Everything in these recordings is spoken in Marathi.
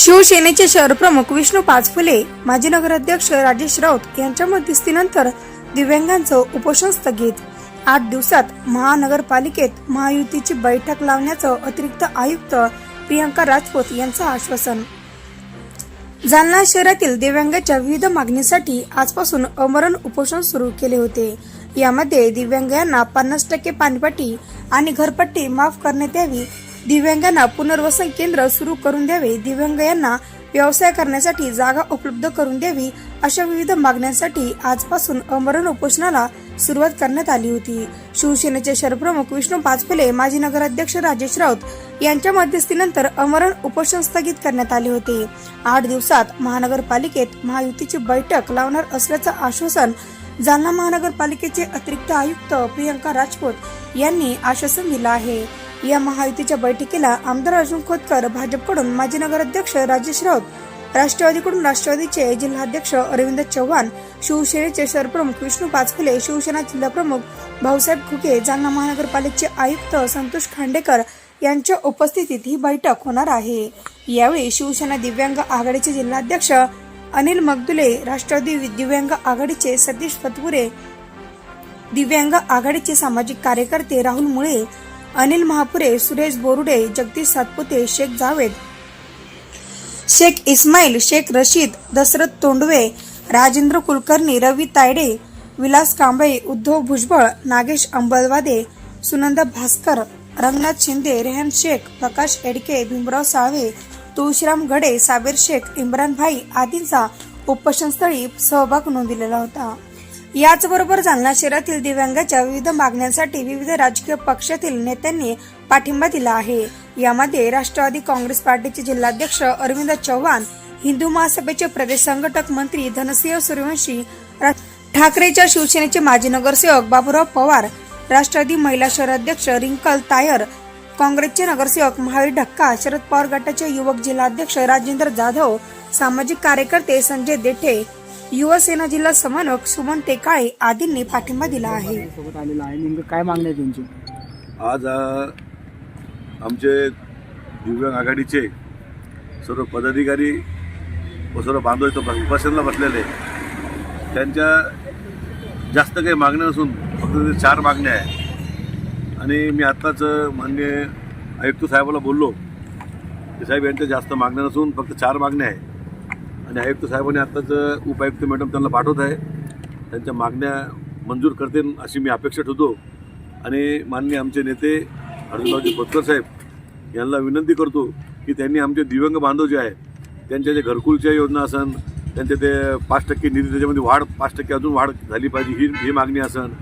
शिवसेनेचे शहरप्रमुख विष्णू पाचफुले माजी नगराध्यक्ष राजेश राऊत यांच्या मध्यस्थीनंतर दिव्यांगांचं उपोषण स्थगित. आठ दिवसात महानगरपालिकेत महायुतीची बैठक लावण्याचं अतिरिक्त आयुक्त प्रियंका राजपूत यांचं आश्वासन. जालना शहरातील दिव्यांगाच्या विविध मागणीसाठी आजपासून अमरण उपोषण सुरू केले होते. यामध्ये दिव्यांगांना पन्नास टक्के पाणीपट्टी आणि घरपट्टी माफ करण्यात यावी दिव्यांगांना पुनर्वसन केंद्र सुरू करून द्यावे. दिव्यांग यांना व्यवसाय करण्यासाठी जागा उपलब्ध करून द्यावी अशा विविध मागण्यांसाठी आजपासून अमरण उपोषणाला सुरुवात करण्यात आली होती. शिवसेनेचे शहरप्रमुख विष्णू पाचफुले माजी नगराध्यक्ष राजेश राऊत यांच्या मध्यस्थीनंतर अमरण उपोषण स्थगित करण्यात आले होते. आठ दिवसात महानगरपालिकेत महायुतीची बैठक लावणार असल्याचं आश्वासन जालना महानगरपालिकेचे अतिरिक्त आयुक्त प्रियंका राजपूत यांनी आश्वासन दिलं आहे. या महायुतीच्या बैठकीला आमदार अर्जुन खोतकर भाजपकडून माजी नगराध्यक्ष राजेश राऊत राष्ट्रवादीकडून राष्ट्रवादीचे जिल्हाध्यक्ष अरविंद चव्हाण शिवसेनेचे सरप्रमुख विष्णू पाचफुले शिवसेना जिल्हाप्रमुख भाऊसाहेब खुके जालना महानगरपालिकेचे आयुक्त संतोष खांडेकर यांच्या उपस्थितीत ही बैठक होणार आहे. यावेळी शिवसेना दिव्यांग आघाडीचे जिल्हाध्यक्ष अनिल मगदुले राष्ट्रवादी दिव्यांग आघाडीचे सतीश फतपुरे दिव्यांग आघाडीचे सामाजिक कार्यकर्ते राहुल मुळे अनिल महापुरे सुरेश बोरुडे जगदीश सातपुते शेख जावेद शेख इस्माईल शेख रशीद दशरथ तोंडवे राजेंद्र कुलकर्णी रवी तायडे विलास कांबळे उद्धव भुजबळ नागेश अंबलवादे सुनंदा भास्कर रंगनाथ शिंदे रेहन शेख प्रकाश एडके भीमराव साळवे तुळशीराम गडे साबीर शेख इम्रान भाई आदींचा उपोषणस्थळी सहभाग नोंदविलेला होता. याचबरोबर जालना शहरातील दिव्यांगाच्या विविध मागण्यांसाठी विविध राजकीय पक्षातील नेत्यांनी पाठिंबा दिला आहे. यामध्ये राष्ट्रवादी काँग्रेस पार्टीचे जिल्हाध्यक्ष अरविंद चव्हाण हिंदू महासभेचे प्रदेश संघटक मंत्री धनसिंह सूर्यवंशी ठाकरेच्या शिवसेनेचे माजी नगरसेवक बाबूराव पवार राष्ट्रवादी महिला शहराध्यक्ष रिंकल तायर काँग्रेसचे नगरसेवक महावीर ढक्का शरद पवार गटाचे युवक जिल्हाध्यक्ष राजेंद्र जाधव सामाजिक कार्यकर्ते संजय देठे युवा सेना जिल्हा समन्वयक सुमन टेकाळे आदींनी पाठिंबा दिला आहे. सोबत आलेला आहे. नेमकं काय मागणी आहे त्यांची आज अ, आमचे दिव्यांग आघाडीचे सर्व पदाधिकारी व सर्व बांधव इथं बस- उपासनेला बसलेले. त्यांच्या जास्त काही मागण्या नसून फक्त ते चार मागण्या आहे. आणि मी आत्ताच मान्य आयुक्त साहेबाला बोललो. की साहेब यांच्या जास्त मागण्या नसून फक्त चार मागण्या आहे. आणि आयुक्त साहेबांनी आत्ताच उपायुक्त मॅडम त्यांना पाठवत आहे. त्यांच्या मागण्या मंजूर करतील अशी मी अपेक्षा ठेवतो. आणि माननीय आमचे नेते अर्जुनरावजी खोतकर साहेब यांना विनंती करतो की त्यांनी आमचे दिव्यांग बांधव जे आहे त्यांच्या जे घरकुलच्या योजना असन त्यांचे ते पाच टक्के निधी त्याच्यामध्ये वाढ पाच टक्के अजून वाढ झाली पाहिजे ही ही मागणी असन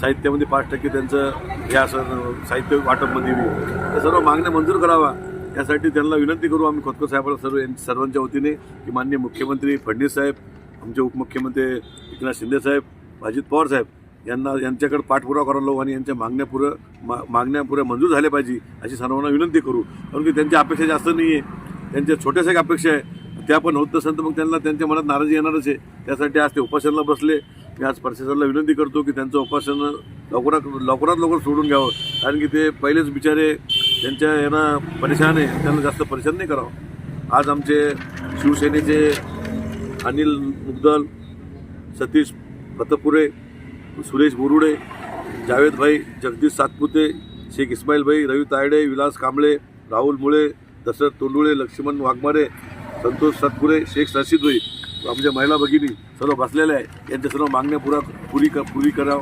साहित्यामध्ये पाच टक्के त्यांचं हे असं साहित्य वाटपमध्ये बी. सर्व मागण्या मंजूर करावा त्यासाठी त्यांना विनंती करू आम्ही खोतकर साहेबाला सर्व सर्वांच्या वतीने की माननीय मुख्यमंत्री फडणवीस साहेब आमचे उपमुख्यमंत्री एकनाथ शिंदे साहेब अजित पवार साहेब यांना यांच्याकडे पाठपुरावा करायला लावू आणि यांच्या मागण्या पुरं मा मागण्या पुऱ्या मंजूर झाल्या पाहिजे अशी सर्वांना विनंती करू. कारण की त्यांच्या अपेक्षा जास्त नाही आहे त्यांच्या छोट्याशा एक अपेक्षा आहे. त्या पण होत नसेल तर मग त्यांना त्यांच्या मनात नाराजी येणारच आहे. त्यासाठी आज ते उपासनाला बसले. मी आज प्रशासनाला विनंती करतो की त्यांचं उपासन लवकरात लवकरात लवकर सोडून घ्यावं. कारण की ते पहिलेच बिचारे त्यांच्या यांना परेशान आहे. त्यांना जास्त परेशान नाही करावं. आज आमचे शिवसेनेचे अनिल मुग्दल सतीश फतपुरे सुरेश बोरुडे जावेद भाई जगदीश सातपुते शेख इस्माईल भाई रवी तायडे विलास कांबळे राहुल मुळे दशरथ तोंडुळे लक्ष्मण वाघमारे संतोष सातपुरे शेख रशीद भाई आमच्या महिला भगिनी सर्व बसलेल्या आहे. यांच्या सर्व मागण्या पुरा पुरी क पुरी करावं.